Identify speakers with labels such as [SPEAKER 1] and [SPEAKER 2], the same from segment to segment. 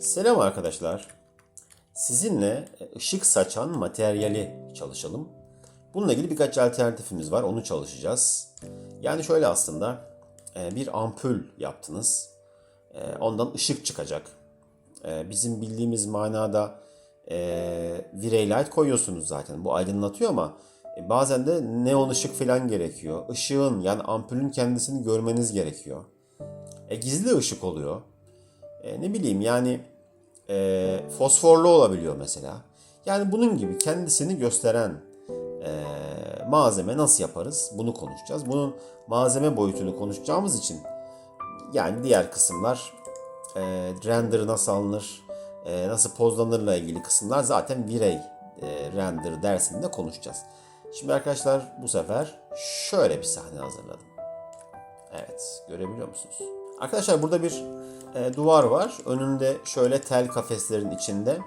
[SPEAKER 1] Selam arkadaşlar. Sizinle ışık saçan materyali çalışalım. Bununla ilgili birkaç alternatifimiz var. Onu çalışacağız. Yani şöyle aslında e, bir ampul yaptınız. E, Ondan ışık çıkacak. E, Bizim bildiğimiz manada virey light koyuyorsunuz zaten. Bu aydınlatıyor ama bazen de neon ışık falan gerekiyor. Işığın yani ampulün kendisini görmeniz gerekiyor. E, gizli ışık oluyor. E, ne bileyim yani e, fosforlu olabiliyor mesela. Yani bunun gibi kendisini gösteren e, malzeme nasıl yaparız? Bunu konuşacağız. Bunun malzeme boyutunu konuşacağımız için yani diğer kısımlar e, render nasıl alınır, e, nasıl pozlanırla ilgili kısımlar zaten virey e, render dersinde konuşacağız. Şimdi arkadaşlar bu sefer şöyle bir sahne hazırladım. Evet, görebiliyor musunuz? Arkadaşlar burada bir e, duvar var. Önünde şöyle tel kafeslerin içinde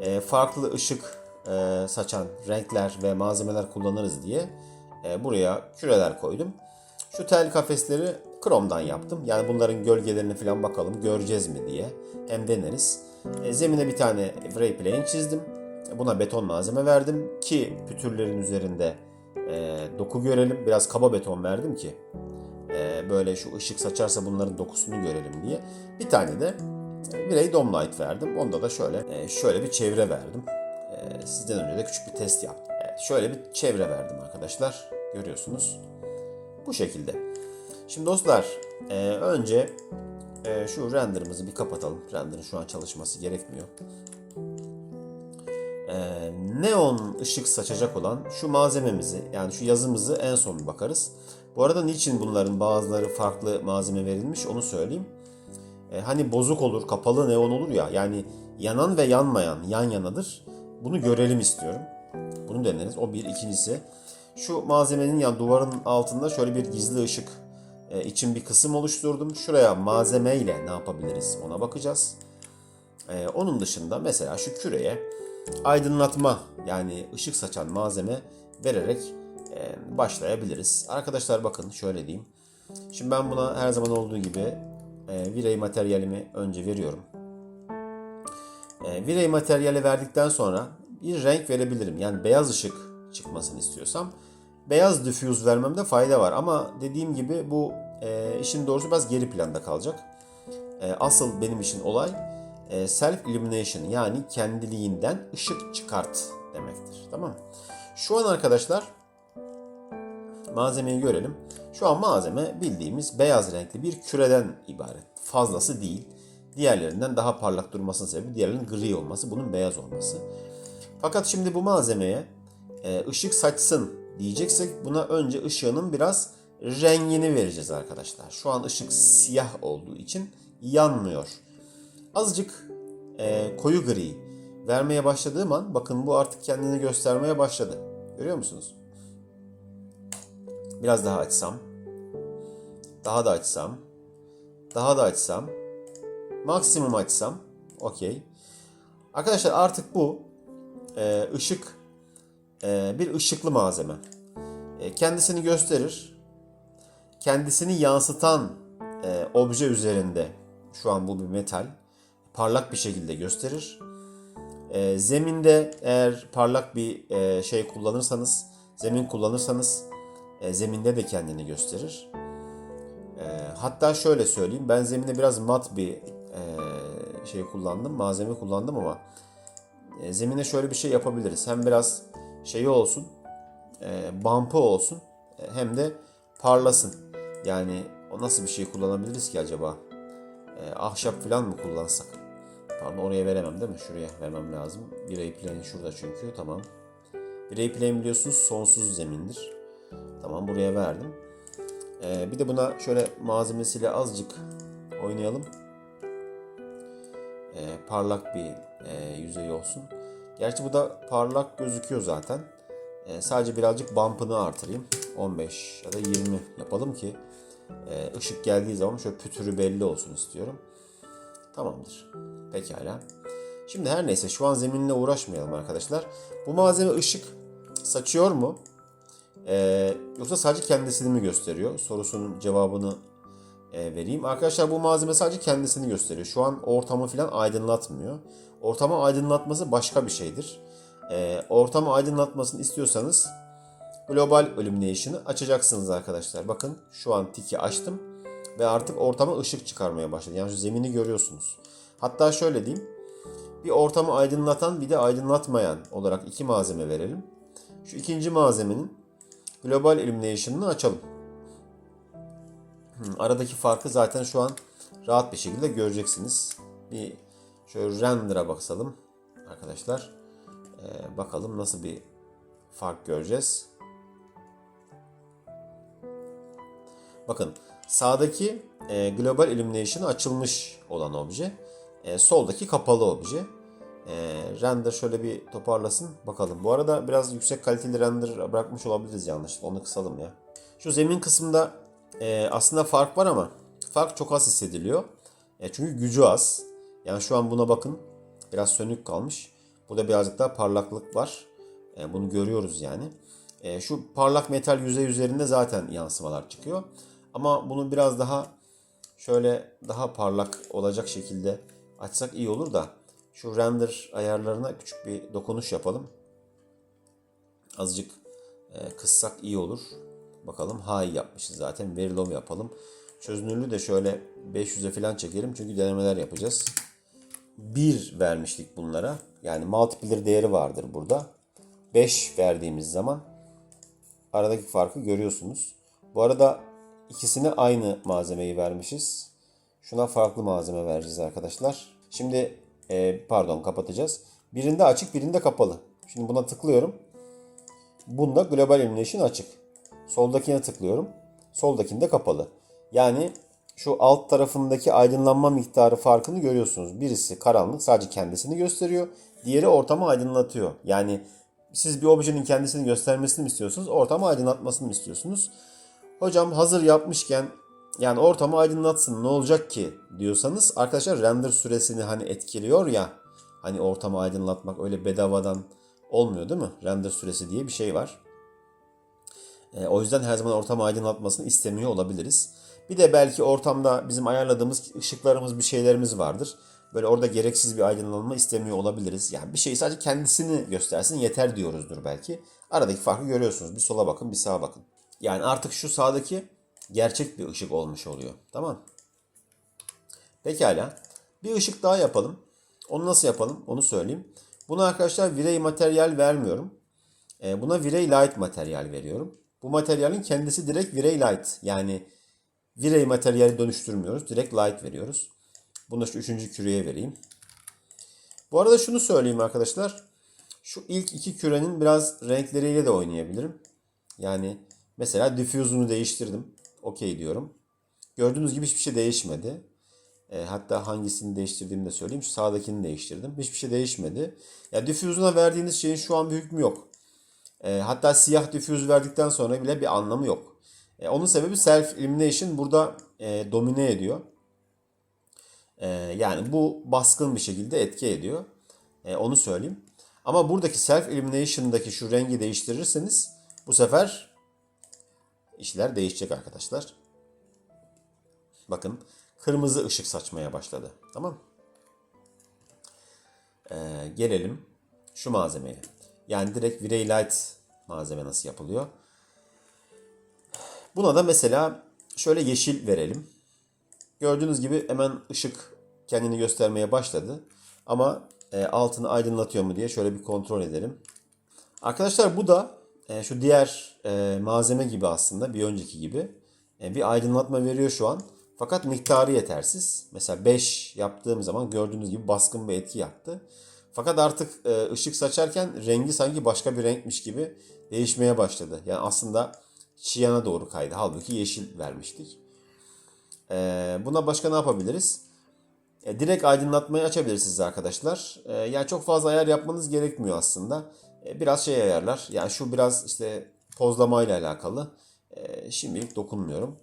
[SPEAKER 1] e, farklı ışık e, saçan renkler ve malzemeler kullanırız diye e, buraya küreler koydum. Şu tel kafesleri kromdan yaptım. Yani bunların gölgelerini falan bakalım göreceğiz mi diye. Hem deneriz. E, zemine bir tane wray plane çizdim. Buna beton malzeme verdim ki pütürlerin üzerinde e, doku görelim. Biraz kaba beton verdim ki e, böyle şu ışık saçarsa bunların dokusunu görelim diye. Bir tane de Virey Dome Light verdim. Onda da şöyle e, şöyle bir çevre verdim. E, Sizden önce de küçük bir test yaptım. Evet, şöyle bir çevre verdim arkadaşlar. Görüyorsunuz. Bu şekilde. Şimdi dostlar e, önce e, şu renderımızı bir kapatalım. Render'ın şu an çalışması gerekmiyor. E, neon ışık saçacak olan şu malzememizi yani şu yazımızı en son bakarız. Bu arada niçin bunların bazıları farklı malzeme verilmiş onu söyleyeyim. E, hani bozuk olur, kapalı neon olur ya yani yanan ve yanmayan yan yanadır. Bunu görelim istiyorum. Bunu deneriz. O bir. ikincisi şu malzemenin yani duvarın altında şöyle bir gizli ışık e, için bir kısım oluşturdum. Şuraya malzeme ile ne yapabiliriz ona bakacağız. E, onun dışında mesela şu küreye aydınlatma yani ışık saçan malzeme vererek başlayabiliriz. Arkadaşlar bakın şöyle diyeyim. Şimdi ben buna her zaman olduğu gibi e, virey materyalimi önce veriyorum. E, virey materyali verdikten sonra bir renk verebilirim. Yani beyaz ışık çıkmasını istiyorsam beyaz diffuse vermemde fayda var. Ama dediğim gibi bu e, işin doğrusu biraz geri planda kalacak. Asıl benim için olay self illumination yani kendiliğinden ışık çıkart demektir. Tamam mı? Şu an arkadaşlar malzemeyi görelim. Şu an malzeme bildiğimiz beyaz renkli bir küreden ibaret. Fazlası değil. Diğerlerinden daha parlak durmasının sebebi diğerlerinin gri olması, bunun beyaz olması. Fakat şimdi bu malzemeye e, ışık saçsın diyeceksek buna önce ışığının biraz rengini vereceğiz arkadaşlar. Şu an ışık siyah olduğu için yanmıyor. Azıcık e, koyu gri vermeye başladığım an bakın bu artık kendini göstermeye başladı. Görüyor musunuz? Biraz daha açsam. Daha da açsam. Daha da açsam. Maksimum açsam. Okey. Arkadaşlar artık bu e, ışık e, bir ışıklı malzeme. E, kendisini gösterir. Kendisini yansıtan e, obje üzerinde şu an bu bir metal parlak bir şekilde gösterir. E, zeminde eğer parlak bir e, şey kullanırsanız, zemin kullanırsanız e, zeminde de kendini gösterir. E, hatta şöyle söyleyeyim, ben zeminde biraz mat bir e, şey kullandım, malzeme kullandım ama e, zemine şöyle bir şey yapabiliriz. Hem biraz şeyi olsun, e, bump'ı olsun, e, hem de parlasın. Yani o nasıl bir şey kullanabiliriz ki acaba? E, ahşap falan mı kullansak? Pardon oraya veremem değil mi? Şuraya vermem lazım. Bir ray plane şurada çünkü. Tamam. Bir ray plane biliyorsunuz sonsuz zemindir. Tamam buraya verdim. Ee, bir de buna şöyle malzemesiyle azıcık oynayalım. Ee, parlak bir e, yüzey olsun. Gerçi bu da parlak gözüküyor zaten. Ee, sadece birazcık bump'ını artırayım. 15 ya da 20 yapalım ki e, ışık geldiği zaman şöyle pütürü belli olsun istiyorum. Tamamdır. Pekala. Şimdi her neyse şu an zeminle uğraşmayalım arkadaşlar. Bu malzeme ışık saçıyor mu? Ee, yoksa sadece kendisini mi gösteriyor? Sorusunun cevabını e, vereyim. Arkadaşlar bu malzeme sadece kendisini gösteriyor. Şu an ortamı falan aydınlatmıyor. Ortamı aydınlatması başka bir şeydir. E, ortamı aydınlatmasını istiyorsanız Global Illumination'ı açacaksınız arkadaşlar. Bakın şu an tiki açtım ve artık ortama ışık çıkarmaya başladı. Yani şu zemini görüyorsunuz. Hatta şöyle diyeyim. Bir ortamı aydınlatan bir de aydınlatmayan olarak iki malzeme verelim. Şu ikinci malzemenin Global Illumination'ını açalım. Hmm, Aradaki farkı zaten şu an rahat bir şekilde göreceksiniz. Bir şöyle render'a bakalım arkadaşlar. Ee, bakalım nasıl bir fark göreceğiz. Bakın sağdaki e, Global Illumination açılmış olan obje. E, soldaki kapalı obje. E, render şöyle bir toparlasın bakalım. Bu arada biraz yüksek kaliteli render bırakmış olabiliriz yanlışlıkla. Onu kısalım ya. Şu zemin kısmında e, aslında fark var ama fark çok az hissediliyor. E, çünkü gücü az. Yani şu an buna bakın. Biraz sönük kalmış. Burada birazcık daha parlaklık var. E, bunu görüyoruz yani. E, şu parlak metal yüzey üzerinde zaten yansımalar çıkıyor. Ama bunu biraz daha şöyle daha parlak olacak şekilde açsak iyi olur da şu render ayarlarına küçük bir dokunuş yapalım. Azıcık e, kıssak iyi olur. Bakalım high yapmışız zaten. Very low yapalım. Çözünürlüğü de şöyle 500'e falan çekelim çünkü denemeler yapacağız. 1 vermiştik bunlara. Yani multiplier değeri vardır burada. 5 verdiğimiz zaman aradaki farkı görüyorsunuz. Bu arada ikisine aynı malzemeyi vermişiz. Şuna farklı malzeme vereceğiz arkadaşlar. Şimdi e, pardon kapatacağız. Birinde açık birinde kapalı. Şimdi buna tıklıyorum. Bunda Global Illumination açık. Soldakine tıklıyorum. Soldakinde kapalı. Yani şu alt tarafındaki aydınlanma miktarı farkını görüyorsunuz. Birisi karanlık sadece kendisini gösteriyor. Diğeri ortamı aydınlatıyor. Yani siz bir objenin kendisini göstermesini mi istiyorsunuz? Ortamı aydınlatmasını mı istiyorsunuz? Hocam hazır yapmışken yani ortamı aydınlatsın ne olacak ki diyorsanız arkadaşlar render süresini hani etkiliyor ya hani ortamı aydınlatmak öyle bedavadan olmuyor değil mi? Render süresi diye bir şey var. E, o yüzden her zaman ortam aydınlatmasını istemiyor olabiliriz. Bir de belki ortamda bizim ayarladığımız ışıklarımız bir şeylerimiz vardır. Böyle orada gereksiz bir aydınlanma istemiyor olabiliriz. Yani bir şey sadece kendisini göstersin yeter diyoruzdur belki. Aradaki farkı görüyorsunuz. Bir sola bakın bir sağa bakın. Yani artık şu sağdaki gerçek bir ışık olmuş oluyor. Tamam. Pekala. Bir ışık daha yapalım. Onu nasıl yapalım? Onu söyleyeyim. Buna arkadaşlar virey materyal vermiyorum. Ee, Buna virey light materyal veriyorum. Bu materyalin kendisi direkt virey light. Yani virey materyali dönüştürmüyoruz. Direkt light veriyoruz. Bunu şu üçüncü küreye vereyim. Bu arada şunu söyleyeyim arkadaşlar. Şu ilk iki kürenin biraz renkleriyle de oynayabilirim. Yani mesela diffuse'unu değiştirdim. Okey diyorum. Gördüğünüz gibi hiçbir şey değişmedi. E, hatta hangisini değiştirdiğimi de söyleyeyim. Şu sağdakini değiştirdim. Hiçbir şey değişmedi. Ya diffuse'una verdiğiniz şeyin şu an bir hükmü yok. E, hatta siyah diffuse verdikten sonra bile bir anlamı yok. E, onun sebebi self illumination burada e, domine ediyor. E, yani bu baskın bir şekilde etki ediyor. E, onu söyleyeyim. Ama buradaki self illumination'daki şu rengi değiştirirseniz bu sefer işler değişecek arkadaşlar. Bakın kırmızı ışık saçmaya başladı. Tamam. Ee, gelelim şu malzemeye. Yani direkt Virey Light malzeme nasıl yapılıyor? Buna da mesela şöyle yeşil verelim. Gördüğünüz gibi hemen ışık kendini göstermeye başladı. Ama e, altını aydınlatıyor mu diye şöyle bir kontrol edelim. Arkadaşlar bu da e, şu diğer e, malzeme gibi aslında bir önceki gibi e, bir aydınlatma veriyor şu an. Fakat miktarı yetersiz. Mesela 5 yaptığım zaman gördüğünüz gibi baskın bir etki yaptı. Fakat artık ışık saçarken rengi sanki başka bir renkmiş gibi değişmeye başladı. Yani aslında çiyana doğru kaydı. Halbuki yeşil vermiştik. Buna başka ne yapabiliriz? Direkt aydınlatmayı açabilirsiniz arkadaşlar. Yani çok fazla ayar yapmanız gerekmiyor aslında. E, biraz şey ayarlar. Yani şu biraz işte pozlamayla alakalı. E, şimdilik dokunmuyorum.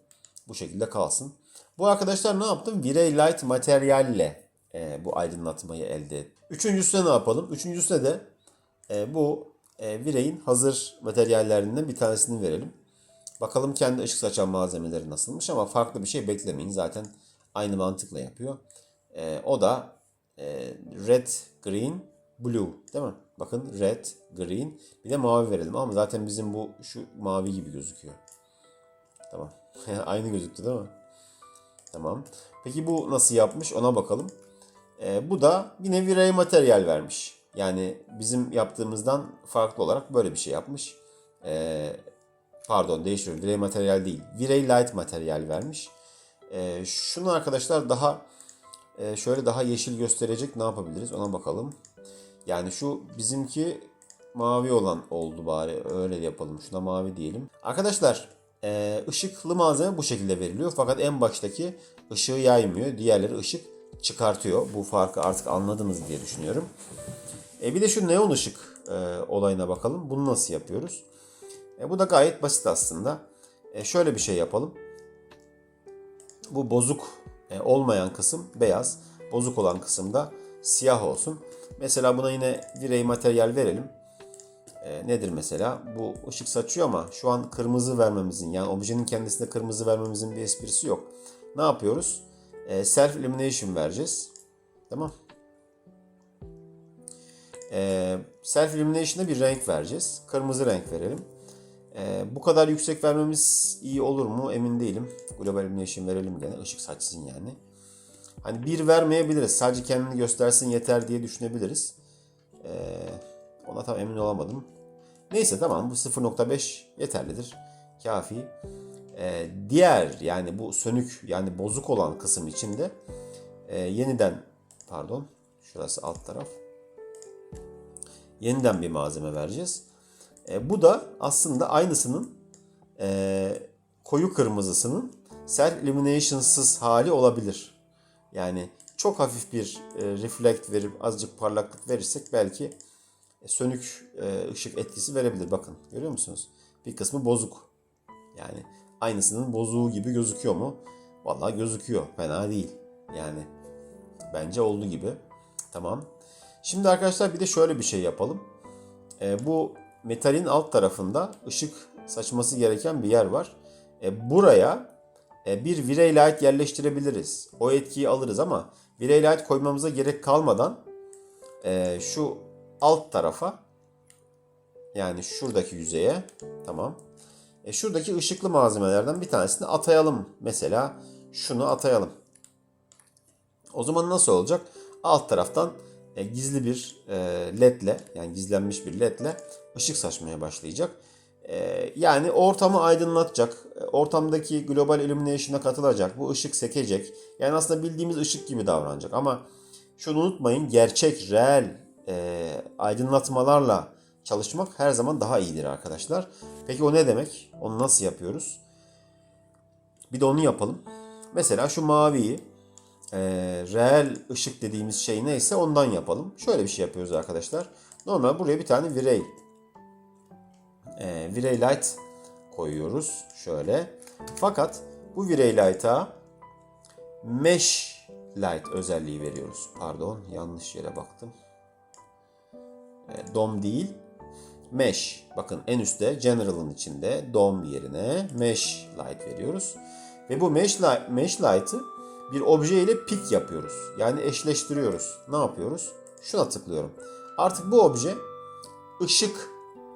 [SPEAKER 1] Bu şekilde kalsın. Bu arkadaşlar ne yaptım? Virey Light materyalle e, bu aydınlatmayı elde ettim. Üçüncüsüne ne yapalım? Üçüncüsüne de bu Virey'in hazır materyallerinden bir tanesini verelim. Bakalım kendi ışık saçan malzemeleri nasılmış ama farklı bir şey beklemeyin. Zaten aynı mantıkla yapıyor. O da red, green, blue değil mi? Bakın red, green bir de mavi verelim ama zaten bizim bu şu mavi gibi gözüküyor. Tamam. aynı gözüktü değil mi? Tamam. Peki bu nasıl yapmış ona bakalım. Ee, bu da yine virey materyal vermiş. Yani bizim yaptığımızdan farklı olarak böyle bir şey yapmış. Ee, pardon değiştiriyorum. Virey materyal değil. Virey light materyal vermiş. Ee, şunu arkadaşlar daha e, şöyle daha yeşil gösterecek ne yapabiliriz ona bakalım. Yani şu bizimki mavi olan oldu bari öyle yapalım. Şuna mavi diyelim. Arkadaşlar e, ışıklı malzeme bu şekilde veriliyor. Fakat en baştaki ışığı yaymıyor. Diğerleri ışık çıkartıyor. Bu farkı artık anladınız diye düşünüyorum. E, bir de şu neon ışık e, olayına bakalım. Bunu nasıl yapıyoruz? E, bu da gayet basit aslında. E, şöyle bir şey yapalım. Bu bozuk e, olmayan kısım beyaz. Bozuk olan kısım da siyah olsun. Mesela buna yine virey materyal verelim. E, nedir mesela? Bu ışık saçıyor ama şu an kırmızı vermemizin yani objenin kendisinde kırmızı vermemizin bir esprisi yok. Ne yapıyoruz? E, self illumination vereceğiz. Tamam. E, self illumination'a bir renk vereceğiz. Kırmızı renk verelim. E, bu kadar yüksek vermemiz iyi olur mu emin değilim. Global illumination verelim gene ışık saçsın yani. Hani bir vermeyebiliriz. Sadece kendini göstersin yeter diye düşünebiliriz. E, ona tam emin olamadım. Neyse tamam bu 0.5 yeterlidir. Kafi. E, diğer yani bu sönük yani bozuk olan kısım içinde e, yeniden pardon şurası alt taraf yeniden bir malzeme vereceğiz. E, bu da aslında aynısının e, koyu kırmızısının self illumination'sız hali olabilir. Yani çok hafif bir e, reflect verip azıcık parlaklık verirsek belki sönük e, ışık etkisi verebilir. Bakın görüyor musunuz? Bir kısmı bozuk. Yani aynısının bozuğu gibi gözüküyor mu? Vallahi gözüküyor. Fena değil. Yani bence olduğu gibi. Tamam. Şimdi arkadaşlar bir de şöyle bir şey yapalım. E, bu metalin alt tarafında ışık saçması gereken bir yer var. E, buraya e, bir Virey Light yerleştirebiliriz. O etkiyi alırız ama Virey Light koymamıza gerek kalmadan e, şu alt tarafa yani şuradaki yüzeye tamam. E, şuradaki ışıklı malzemelerden bir tanesini atayalım. Mesela şunu atayalım. O zaman nasıl olacak? Alt taraftan e, gizli bir e, ledle yani gizlenmiş bir ledle ışık saçmaya başlayacak. E, yani ortamı aydınlatacak. E, ortamdaki global illumination'a katılacak. Bu ışık sekecek. Yani aslında bildiğimiz ışık gibi davranacak. Ama şunu unutmayın gerçek, reel e, aydınlatmalarla çalışmak her zaman daha iyidir arkadaşlar. Peki o ne demek? Onu nasıl yapıyoruz? Bir de onu yapalım. Mesela şu maviyi e, reel ışık dediğimiz şey neyse ondan yapalım. Şöyle bir şey yapıyoruz arkadaşlar. Normal buraya bir tane virey e, virey light koyuyoruz. Şöyle. Fakat bu virey light'a mesh light özelliği veriyoruz. Pardon yanlış yere baktım. E, dom değil. Mesh. Bakın en üstte General'ın içinde dom yerine Mesh Light veriyoruz. Ve bu Mesh, light, mesh Light'ı bir obje ile pik yapıyoruz. Yani eşleştiriyoruz. Ne yapıyoruz? Şuna tıklıyorum. Artık bu obje ışık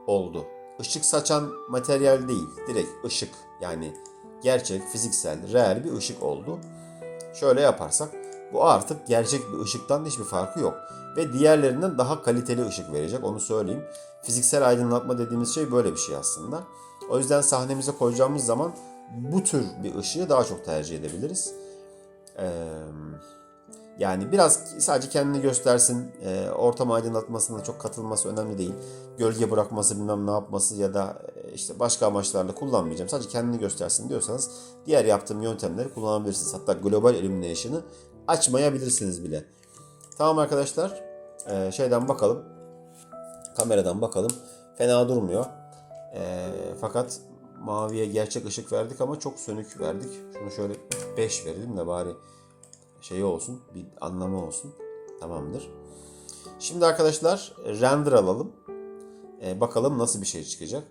[SPEAKER 1] oldu. Işık saçan materyal değil. Direkt ışık. Yani gerçek, fiziksel, reel bir ışık oldu. Şöyle yaparsak bu artık gerçek bir ışıktan hiçbir farkı yok. Ve diğerlerinden daha kaliteli ışık verecek onu söyleyeyim. Fiziksel aydınlatma dediğimiz şey böyle bir şey aslında. O yüzden sahnemize koyacağımız zaman bu tür bir ışığı daha çok tercih edebiliriz. Ee, yani biraz sadece kendini göstersin, e, ortam aydınlatmasına çok katılması önemli değil. Gölge bırakması bilmem ne yapması ya da e, işte başka amaçlarla kullanmayacağım. Sadece kendini göstersin diyorsanız diğer yaptığım yöntemleri kullanabilirsiniz. Hatta global illumination'ı açmayabilirsiniz bile. Tamam arkadaşlar. Ee, şeyden bakalım. Kameradan bakalım. Fena durmuyor. Ee, fakat maviye gerçek ışık verdik ama çok sönük verdik. Şunu şöyle 5 verelim de bari şey olsun. Bir anlamı olsun. Tamamdır. Şimdi arkadaşlar render alalım. Ee, bakalım nasıl bir şey çıkacak.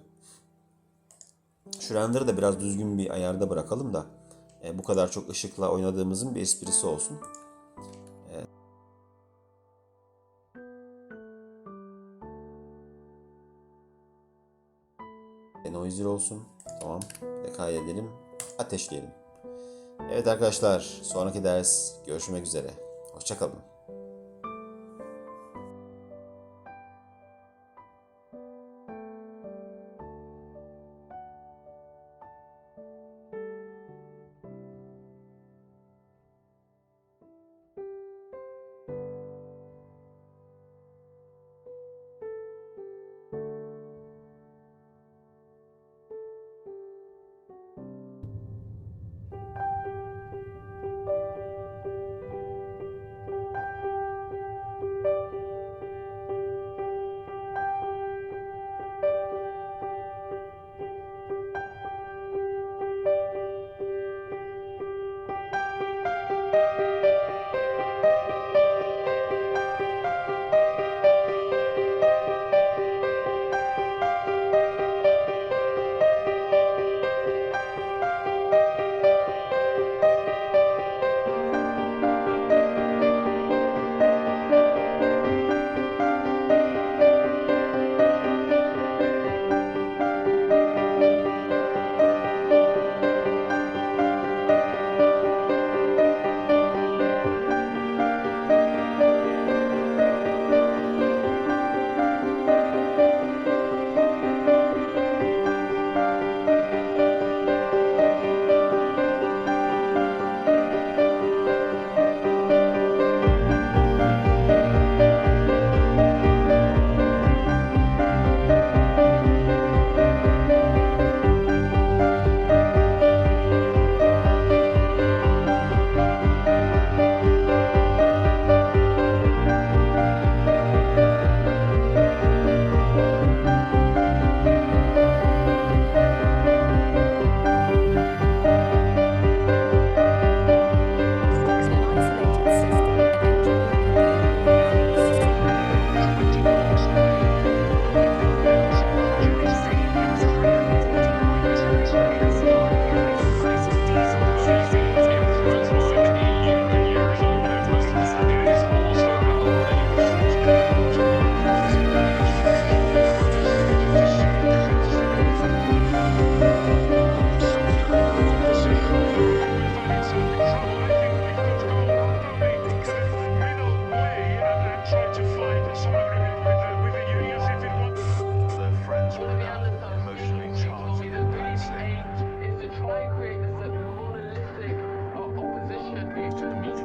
[SPEAKER 1] Şu render'ı da biraz düzgün bir ayarda bırakalım da e, bu kadar çok ışıkla oynadığımızın bir esprisi olsun. E, noisy olsun. Tamam. Ve kaydedelim. Ateşleyelim. Evet arkadaşlar sonraki ders görüşmek üzere. Hoşçakalın.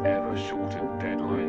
[SPEAKER 1] ever shortened deadline.